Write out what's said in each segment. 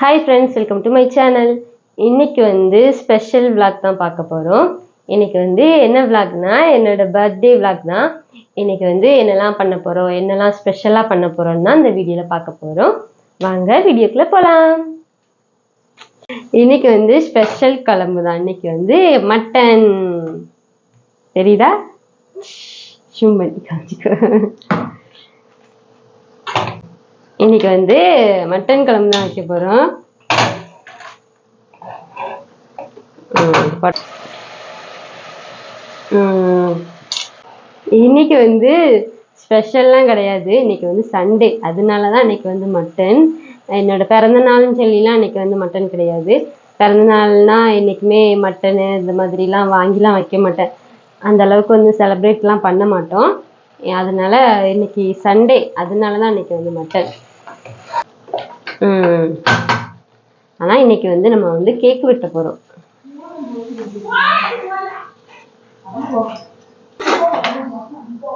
Hi friends welcome to my channel இன்னைக்கு வந்து special vlog தான் பார்க்க போகிறோம் இன்னைக்கு வந்து என்ன விளாக்னா என்னோட பர்த்டே விளாக் தான். இன்னைக்கு வந்து என்னெல்லாம் பண்ண போகிறோம் என்னெல்லாம் ஸ்பெஷலாக பண்ண போகிறோம்னா அந்த இந்த வீடியோவில் பார்க்க போகிறோம் வாங்க வீடியோக்குள்ளே போகலாம் இன்னைக்கு வந்து ஸ்பெஷல் குழம்பு தான். இன்னைக்கு வந்து மட்டன் தெரியுதா? ஷூம் பண்ணி காமிச்சிக்கோ. இன்னைக்கு வந்து மட்டன் குழம்பு தான் வைக்க போறோம் இன்னைக்கு வந்து ஸ்பெஷல்லாம் கிடையாது. இன்னைக்கு வந்து சண்டே. அதனால தான் இன்னைக்கு வந்து மட்டன். என்னோட பிறந்த நாள்னு சொல்லிலாம் இன்னைக்கு வந்து மட்டன் கிடையாது. பிறந்த நாள்னால் என்றைக்குமே மட்டனு இந்த மாதிரிலாம் வாங்கிலாம் வைக்க மாட்டேன். அந்த அளவுக்கு வந்து செலப்ரேட்லாம் பண்ண மாட்டோம். அதனால் இன்னைக்கு சண்டே. அதனால தான் இன்னைக்கு வந்து மட்டன். ஆனால் இன்னைக்கு வந்து நம்ம வந்து கேக் வெட்ட போகிறோம்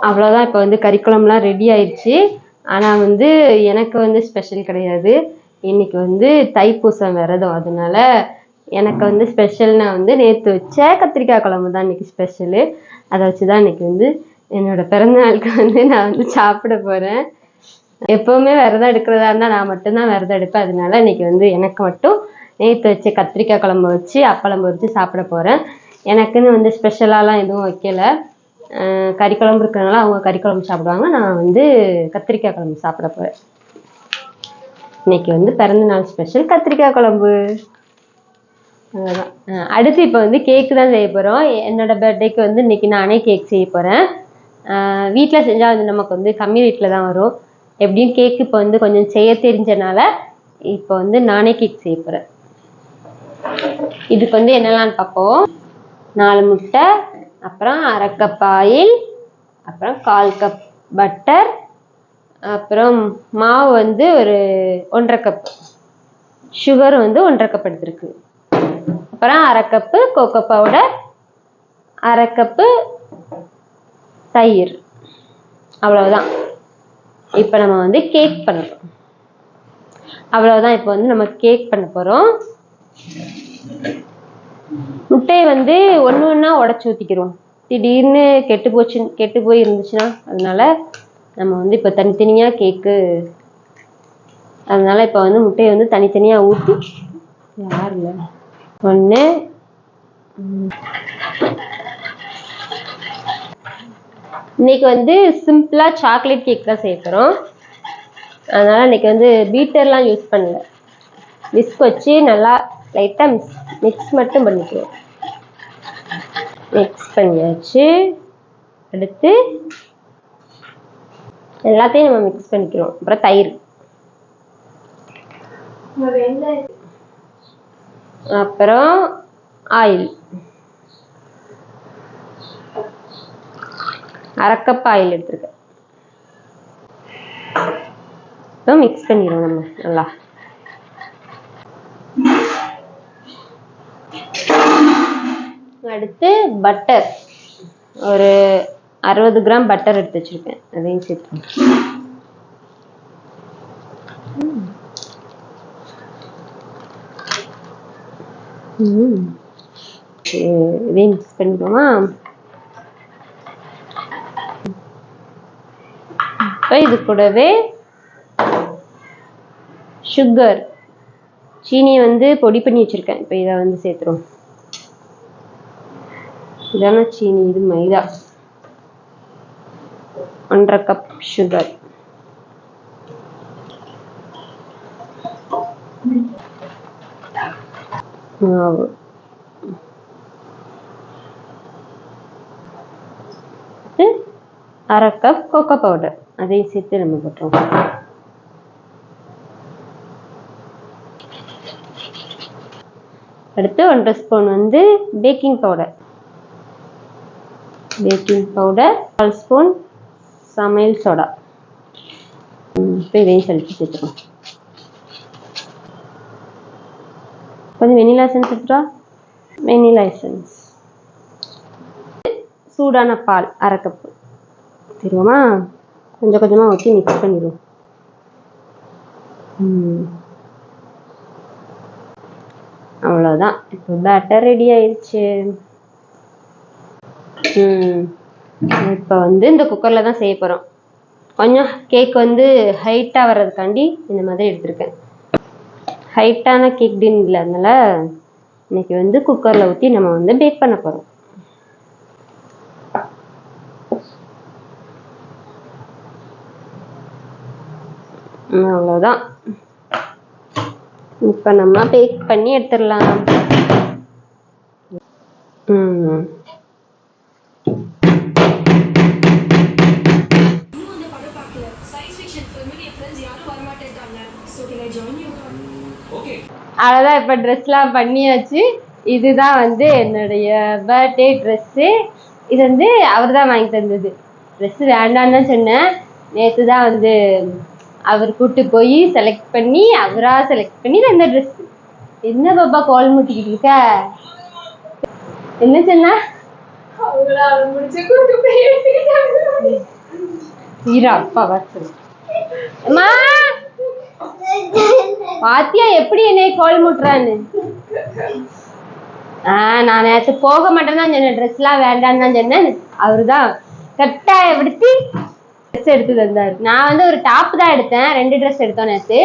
அவ்வளோதான் இப்போ வந்து கறிக்குழம்புலாம் ரெடி ஆயிடுச்சு. ஆனால் வந்து எனக்கு வந்து ஸ்பெஷல் கிடையாது. இன்னைக்கு வந்து தைப்பூசம் விரதம். அதனால எனக்கு வந்து ஸ்பெஷல்னா வந்து நேற்று வச்ச கத்திரிக்காய் குழம்பு தான் இன்னைக்கு ஸ்பெஷலு அதை வச்சு தான் இன்னைக்கு வந்து என்னோட பிறந்த நாளுக்கு வந்து நான் வந்து சாப்பிட போகிறேன் எப்பவுமே விரதம் எடுக்கிறதா இருந்தால் நான் மட்டும்தான் விரதம் எடுப்பேன். அதனால இன்னைக்கு வந்து எனக்கு மட்டும் நேற்று வச்சு கத்திரிக்காய் குழம்பு வச்சு அப்பளம் வச்சு சாப்பிட போகிறேன் எனக்குன்னு வந்து ஸ்பெஷலாலாம் எதுவும் வைக்கல. கறி குழம்பு இருக்கிறனால அவங்க கறி குழம்பு சாப்பிடுவாங்க. நான் வந்து கத்திரிக்காய் குழம்பு சாப்பிட போகிறேன் இன்னைக்கு வந்து பிறந்த நாள் ஸ்பெஷல் கத்திரிக்காய் குழம்பு. அவ்வளோதான் அடுத்து இப்போ வந்து கேக்கு தான் செய்ய போகிறோம் என்னோட பர்த்டேக்கு வந்து இன்னைக்கு நானே கேக் செய்ய போகிறேன் வீட்டில் செஞ்சால் அது நமக்கு வந்து கம்மி ரேட்டில் தான் வரும். எப்படியும் கேக் இப்போ வந்து கொஞ்சம் செய்ய தெரிஞ்சனால இப்போ வந்து நானே கேக் செய்ய போகிறேன் இதுக்கு வந்து என்னெல்லாம் பார்ப்போம். நாலு முட்டை அப்புறம் அரை கப் ஆயில் அப்புறம் கால் கப் பட்டர் அப்புறம் மாவு வந்து ஒரு ஒன்றரை கப் சுகர் வந்து ஒன்றரை கப் எடுத்திருக்கு. அப்புறம் அரை கப்பு கோகோ பவுடர் அரை கப்பு தயிர். அவ்வளவுதான். இப்போ நம்ம வந்து கேக் பண்ணுறோம் அவ்வளவுதான் இப்போ வந்து நம்ம கேக் பண்ண போகிறோம் முட்டையை வந்து ஒன்று ஒன்றா உடச்சி ஊற்றிக்கிறோம் திடீர்னு கெட்டு போச்சு கெட்டு போய் இருந்துச்சுன்னா அதனால நம்ம வந்து இப்போ தனித்தனியாக கேக்கு அதனால இப்போ வந்து முட்டையை வந்து தனித்தனியாக ஊற்றி யார் இல்லை ஒன்று இன்னைக்கு வந்து சிம்பிளாக சாக்லேட் கேக் தான் செய்ய போகிறோம் அதனால் இன்னைக்கு வந்து பீட்டர்லாம் யூஸ் பண்ணல. விஸ்க் வச்சு நல்லா லைட்டாக மிக்ஸ் மிக்ஸ் மட்டும் பண்ணிக்குவோம். மிக்ஸ் பண்ணியாச்சு. அடுத்து எல்லாத்தையும் நம்ம மிக்ஸ் பண்ணிக்கிறோம். அப்புறம் தயிர். அப்புறம் ஆயில் அரை கப் ஆயில் எடுத்துருக்கேன் மிக்ஸ் பண்ணிடுவோம் நம்ம நல்லா. அடுத்து பட்டர் ஒரு அறுபது கிராம் பட்டர் எடுத்து வச்சிருக்கேன். அதையும் சேர்த்து இதையும் மிக்ஸ் பண்ணிக்கோமா இப்போ இது கூடவே சுகர் சீனியை வந்து பொடி பண்ணி வச்சிருக்கேன். இப்போ இதை வந்து சேர்த்துருவோம். இதான சீனி? இது மைதா. ஒன்றரை கப் சுகர் மாவு. அரை கப் கொக்கோ பவுடர் அதையும் சேர்த்து நம்ம போட்டுருவோம் அடுத்து ஒன்றரை ஸ்பூன் வந்து பேக்கிங் பவுடர் பேக்கிங் பவுடர் கால் ஸ்பூன் சமையல் சோடா இப்போ இதையும் செலுத்தி சேர்த்துக்கோம் கொஞ்சம் வெனிலா எசன்ஸ் எடுத்துட்டா? வெனிலா எசன்ஸ் சூடான பால் அரை கப்பு தெரியுமா கொஞ்சம் கொஞ்சமாக ஊற்றி மிக்ஸ் பண்ணிடுவோம் ம். அவ்வளோதான் இப்போ பேட்டர் ரெடி ஆயிடுச்சு இப்போ வந்து இந்த குக்கரில் தான் செய்ய போகிறோம் கொஞ்சம் கேக் வந்து ஹைட்டாக வர்றதுக்காண்டி இந்த மாதிரி எடுத்திருக்கேன். ஹைட்டான கேக் டின் இல்லை அதனால் இன்னைக்கு வந்து குக்கரில் ஊற்றி நம்ம வந்து பேக் பண்ண போகிறோம் அவ்வளோதான் இப்போ நம்ம பேக் பண்ணி எடுத்துடலாம். அவ்வளோதான் இப்போ ட்ரெஸ்லாம் பண்ணியாச்சு. இதுதான் வந்து என்னுடைய பர்த்டே ட்ரெஸ்ஸு இது வந்து அவர் தான் வாங்கி தந்தது. ட்ரெஸ்ஸு வேண்டான்னு தான் சொன்னேன். நேற்று தான் வந்து அவர் கூட்டு போய் செலக்ட் பண்ணி அவரா செலக்ட் பண்ணி தந்த ட்ரெஸ் என்ன பாப்பா கோல் முட்டிக்கிட்டு இருக்க? என்ன சொன்னா? அம்மா! பாத்தியா எப்படி என்னை கோல் முட்டுறான்னு? ஆஹ் நான் நேற்று போக மாட்டேன்னு தான் சொன்னேன். ட்ரெஸ்லாம் வேண்டான்னு தான் சொன்னேன். அவரு தான் கட்டாயப்படுத்தி ட்ரெஸ் எடுத்து தந்தாரு நான் வந்து ஒரு டாப் தான் எடுத்தேன். ரெண்டு ட்ரெஸ் எடுத்தோம் நேற்று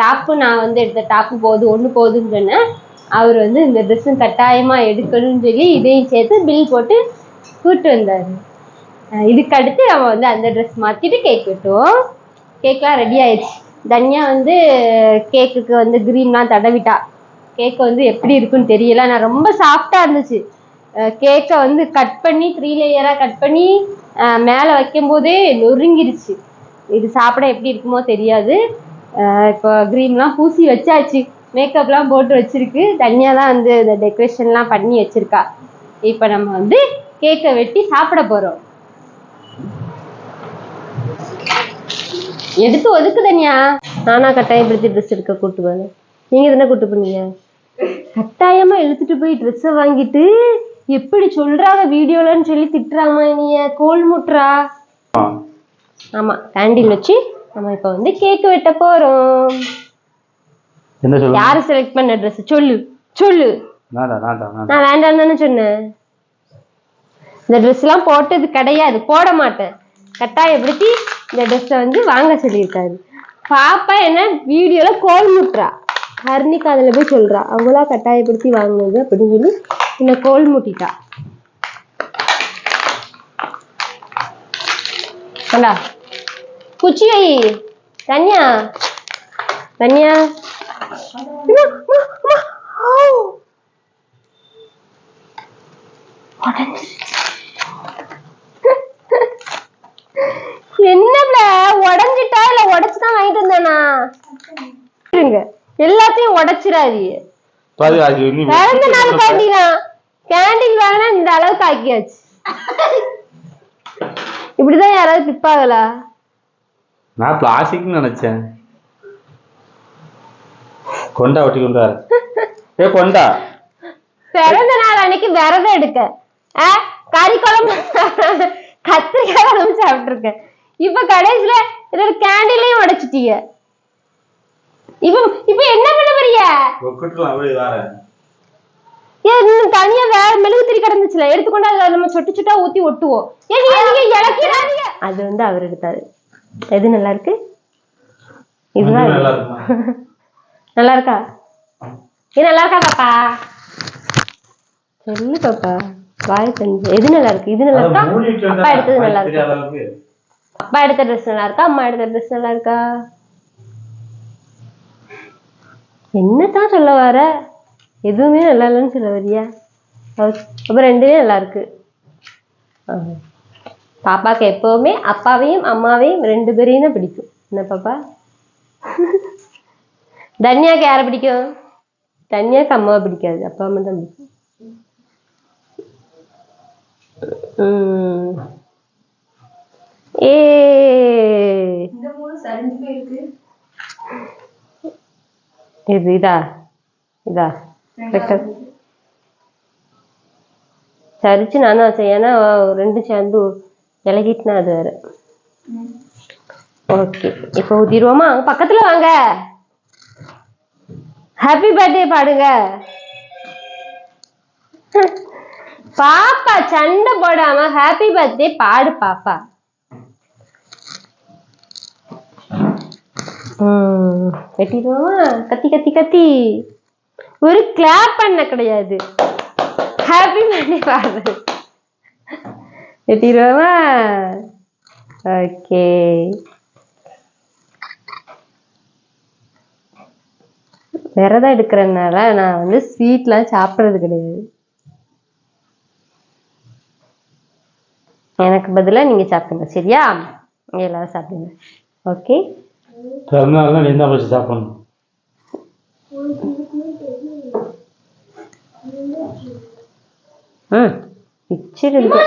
டாப்பு நான் வந்து எடுத்த டாப்பு போகுது ஒன்று போகுதுன்னு சொன்னேன். அவர் வந்து இந்த ட்ரெஸ்ஸும் கட்டாயமாக எடுக்கணும்னு சொல்லி இதையும் சேர்த்து பில் போட்டு கூப்பிட்டு வந்தார். இதுக்கு அடுத்து நம்ம வந்து அந்த ட்ரெஸ் மாற்றிட்டு கேக் வெட்டுவோம். கேக்லாம் ரெடி ஆயிடுச்சு. தனியா வந்து கேக்குக்கு வந்து க்ரீம்லாம் தடவிட்டா. கேக் வந்து எப்படி இருக்குன்னு தெரியல. நான் ரொம்ப சாஃப்டாக இருந்துச்சு. கேக்கை வந்து கட் பண்ணி த்ரீ லேயராக கட் பண்ணி மேலே வைக்கும்போதே நொறுங்கிருச்சு. இது சாப்பிட எப்படி இருக்குமோ தெரியாது. இப்போ க்ரீம்லாம் பூசி வச்சாச்சு. மேக்கப்லாம் போட்டு வச்சிருக்கு. தனியாக தான் வந்து இந்த டெக்கரேஷன்லாம் பண்ணி வச்சுருக்கா. இப்போ நம்ம வந்து கேக்கை வெட்டி சாப்பிட போகிறோம் எடுத்து ஒதுக்கு தனியா. நானா கட்டாயப்படுத்தி ட்ரெஸ் எடுக்க கூட்டு போனேன் நீங்கள் தானே கூட்டு போனீங்க? கட்டாயமாக இழுத்துட்டு போய் ட்ரெஸ்ஸை வாங்கிட்டு எப்படி சொல்றாங்க வீடியோலன்னு சொல்லி திட்டுறாமா நீ கோல் முட்டுறா? ஆமா கேண்டீன் வச்சு நம்ம இப்போ வந்து கேக் வெட்ட போறோம். என்ன சொல்லுங்க யாரு செலக்ட் பண்ண ட்ரெஸ் சொல்லு சொல்லு. நான் நான் வேண்டாம் தானே சொன்னேன். இந்த ட்ரெஸ்லாம் போட்டது கிடையாது போட மாட்டேன். கட்டாயப்படுத்தி இந்த ட்ரெஸ்ஸை வந்து வாங்க சொல்லியிருக்காரு. பாப்பா என்ன வீடியோல கோல் முட்டுறா. ஹர்னிகா அதில் போய் சொல்றா. அவங்களா கட்டாயப்படுத்தி வாங்கினது அப்படின்னு சொல்லி என்ன கோல் முட்டிட்டா. அண்டா குச்சி வை தன்யா. ஆவ். என்னப்ல உடஞ்சிட்டா இல்ல உடைச்சுதான் வாங்கிட்டு வந்தானா? இருங்க. எல்லாத்தையும் நீ பிறந்த நாள் கேண்டீன் கேண்டீன் வாங்கினா இந்த அளவுக்கு ஆக்கியாச்சு. இப்படிதான் யாராவது பிப்பாங்களா நான் பிளாஸ்டிக்னு நினைச்சேன். கொண்டா ஒட்டி கொண்டு வர ஏ கொண்டா. பிறந்த நாள் அன்னைக்கு விரதம் எடுக்க. ஆ, கறி குழம்பு கத்திரிக்காய் குழம்பு சாப்பிட்டுருக்கேன் இப்ப கடைசியில இதோட கேண்டிலையும் உடைச்சிட்டீங்க இப்ப இப்ப என்ன பண்ண வர ஏன் தனியா வேற மெழுகுத்திரி கிடந்துச்சுல. எடுத்துக்கொண்டு அதுல நம்ம சொட்டு சொட்டா ஊத்தி ஒட்டுவோம். ஏன் நீங்க அது வந்து அவர் எடுத்தாரு. எது நல்லா இருக்கு? இதுதான் நல்லா இருக்கா? இது நல்லா இருக்கா பாப்பா? சொல்லு பாப்பா. வாய் தந்து. எது நல்லா இருக்கு? இது நல்லா அதை இருக்கா அப்பா எடுத்தது நல்லா இருக்கா. அப்பா எடுத்த ட்ரெஸ் நல்லா இருக்கா? அம்மா எடுத்த ட்ரெஸ் நல்லா இருக்கா? என்னத்தான் சொல்ல வர? எதுவுமே நல்லா இல்லைன்னு சொல்ல வரியா? அவ- அப்ப ரெண்டுமே நல்லா இருக்கு. ஆ. பாப்பாக்கு எப்பவுமே அப்பாவையும் அம்மாவையும் ரெண்டு பேரையும் தான் பிடிக்கும். என்ன பாப்பா? தன்யாக்கு யாரை பிடிக்கும்? தன்யாக்கு அம்மாவை பிடிக்காது. அப்பா அம்மா தான் பிடிக்கும். உம். ஏ. இதா? இதா? வெக்க சரிச்சு நானும் தான் வச்சேன் ஏன்னா ரெண்டு சேர்ந்து இலகிட்டுனா அது வேற. ஓகே. இப்போ உதிருவோமா அங்க பக்கத்துல வாங்க. ஹாப்பி பர்த்டே பாடுங்க. பாப்பா சண்டை போடாம ஹாப்பி பர்த்டே பாடு பாப்பா. வெட்டிடுவோமா? கத்தி கத்தி கத்தி. ஒரு கிளாப் பண்ண கிடையாது. ஹாப்பி பர்த்டே ஃபாதர் வெட்டிடுவோமா ஓகே விரதம் எடுக்கிறதுனால நான் வந்து ஸ்வீட்லாம் சாப்பிட்றது கிடையாது. எனக்கு பதிலாக நீங்கள் சாப்பிடுங்க சரியா? எல்லாரும் சாப்பிடுங்க. ஓகே பிறந்தநாள் நீ தான் சாப்பிடணும்? இருக்கு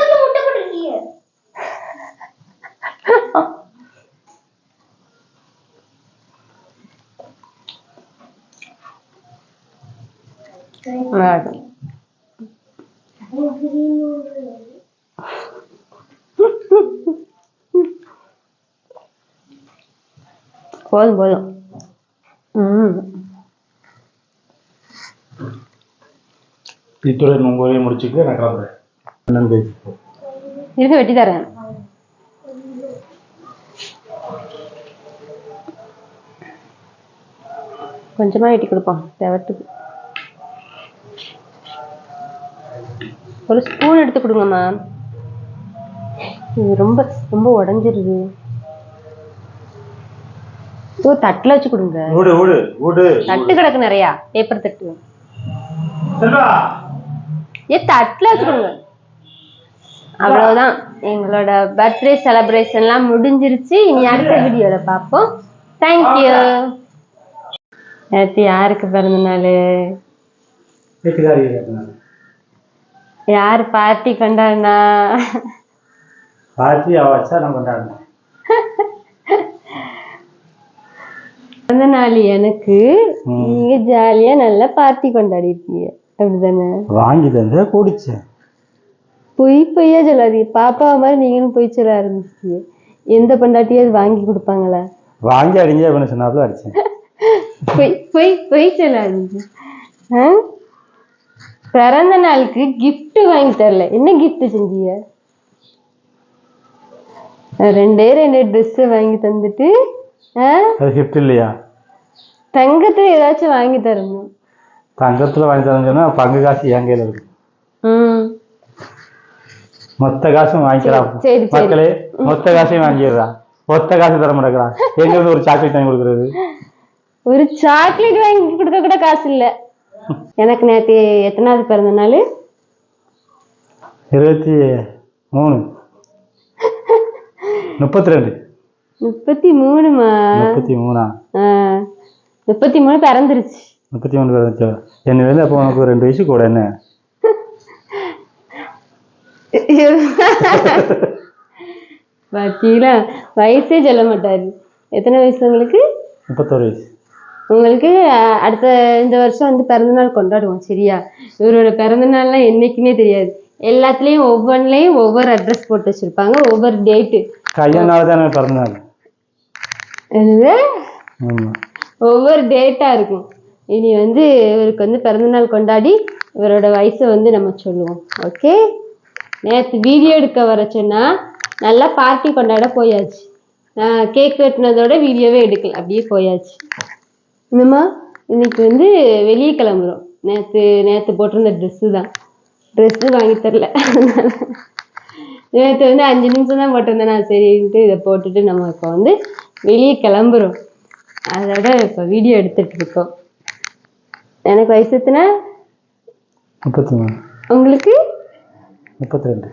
ஆடும். போதும் போதும். ம். இத்துடன் உங்க உரையை முடிச்சுட்டு நான் கிளம்புறேன். பேசிப்போம். இருக்க வெட்டி தரேன். கொஞ்சமா வெட்டி கொடுப்போம். தேவட்டுக்கு ஒரு ஸ்பூன் எடுத்து கொடுங்கம்மா இது ரொம்ப ரொம்ப உடஞ்சிருது. ஓ தட்டில் வச்சு கொடுங்க. தட்டு கிடக்கு நிறையா. பேப்பர் தட்டு. செல்வா! ஏ தட்டில் வச்சு கொடுங்க அவ்வளவுதான். எங்களோட பர்த்டே செலிப்ரேஷன்லாம் முடிஞ்சிருச்சு. இனி அடுத்த வீடியோல பார்ப்போம். தேங்க்யூ நேற்று யாருக்கு பிறந்த நாள் யார் பார்ட்டி கொண்டாடினா? பார்த்தி அவ வச்சா நான் கொண்டாடினேன் பிறந்த நாள் எனக்கு. நீங்க ஜாலியா நல்லா பார்ட்டி கொண்டாடி இருக்கீங்க அப்படிதானே? வாங்கி தந்தே குடிச்சேன் பொய் பொய்யா சொல்லாதீங்க பாப்பா மாதிரி நீங்களும் பொய் சொல்ல ஆரம்பிச்சிட்டீங்க எந்த பொண்டாட்டியாவது வாங்கி கொடுப்பாங்களா? வாங்கி அடிஞ்சே அப்படின்னு சொன்னாப்புல அடிச்சேன். பொய் பொய் பொய் சொல்லாதீங்க? பிறந்த நாளுக்கு gift வாங்கி தரல. என்ன gift செஞ்சீங்க? ரெண்டே ரெண்டு Dress வாங்கி தந்துட்டு கிஃப்ட் இல்லையா? தங்கத்துல ஏதாச்சும் வாங்கி தரணும். தங்கத்துல வாங்கி தரேன்னு பங்கு காசு என் கையில இருக்கு. மொத்த காசும் வாங்கிக்கிறான். மக்களே மொத்த காசையும் வாங்கிடுறான் மொத்த காசு தர மாட்டேங்கிறான் எங்க இருந்து ஒரு சாக்லேட் வாங்கி கொடுக்குறது? ஒரு சாக்லேட் வாங்கி கொடுக்க கூட காசு இல்ல. எனக்கு நேத்து எத்தனாவது பிறந்த நாள்? இருபத்தி மூணு. முப்பத்தி ரெண்டு முப்பத்தி மூணுமா? முப்பத்தி மூணா. முப்பத்தி மூணு பிறந்துருச்சு. முப்பத்தி மூணு பேர் இருந்துச்சோ என்ன வந்து அப்போ உனக்கு ரெண்டு வயசு கூட என்ன? வயசே சொல்ல மாட்டாரு. எத்தனை வயசு உங்களுக்கு? முப்பத்தோரு வயசு. உங்களுக்கு அடுத்த இந்த வருஷம் வந்து பிறந்தநாள் கொண்டாடுவோம் சரியா? இவரோட பிறந்தநாள்லாம் என்னைக்குன்னே தெரியாது. எல்லாத்துலேயும் ஒவ்வொன்றுலேயும் ஒவ்வொரு அட்ரஸ் போட்டு வச்சிருப்பாங்க ஒவ்வொரு டேட்டு கையனால தான் எனக்கு பிறந்த நாள்? என்னது? ஆமா. ஒவ்வொரு டேட்டா இருக்கும். இனி வந்து இவருக்கு வந்து பிறந்தநாள் கொண்டாடி இவரோட வயசை வந்து நம்ம சொல்லுவோம். ஓகே நேற்று வீடியோ எடுக்க வர சொன்னா நல்லா பார்ட்டி கொண்டாட போயாச்சு. கேக் வெட்டினதோட வீடியோவே எடுக்கல அப்படியே போயாச்சு. என்னம்மா? இன்னைக்கு வந்து வெளியே கிளம்புறோம். நேற்று நேற்று போட்டிருந்த ட்ரெஸ்ஸு தான். ட்ரெஸ்ஸு வாங்கி தரல. நேற்று வந்து அஞ்சு நிமிஷம் தான் போட்டிருந்தேன். நான் சரின்ட்டு இதை போட்டுட்டு நம்ம இப்போ வந்து வெளியே கிளம்புறோம். அதோட இப்போ வீடியோ எடுத்துட்டு இருக்கோம். எனக்கு வயசு எத்தனை? முப்பத்தி மூணு உங்களுக்கு? முப்பத்தி ரெண்டு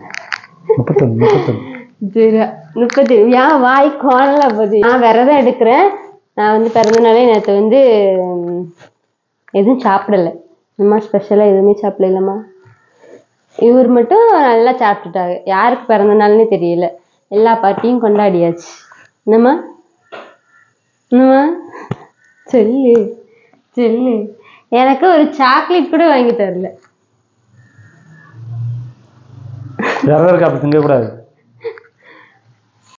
முப்பத்தொன்று முப்பத்தொன்று சரி முப்பத்தி ஏன் வாய் கோணல போகுது நான் விரதம் எடுக்கிறேன். நான் வந்து பிறந்தநாளே நேற்று வந்து எதுவும் சாப்பிடல. அம்மா ஸ்பெஷலாக எதுவுமே சாப்பிடல இல்லைம்மா. இவர் மட்டும் நல்லா சாப்பிட்டுட்டாங்க யாருக்கு பிறந்த நாள்னே தெரியல. எல்லா பார்ட்டியும் கொண்டாடியாச்சு. என்னம்மா? என்னம்மா? சொல்லு சொல்லு. எனக்கு ஒரு சாக்லேட் கூட வாங்கி தரல. யாராவது இருக்கா அப்படி திங்கக்கூடாது?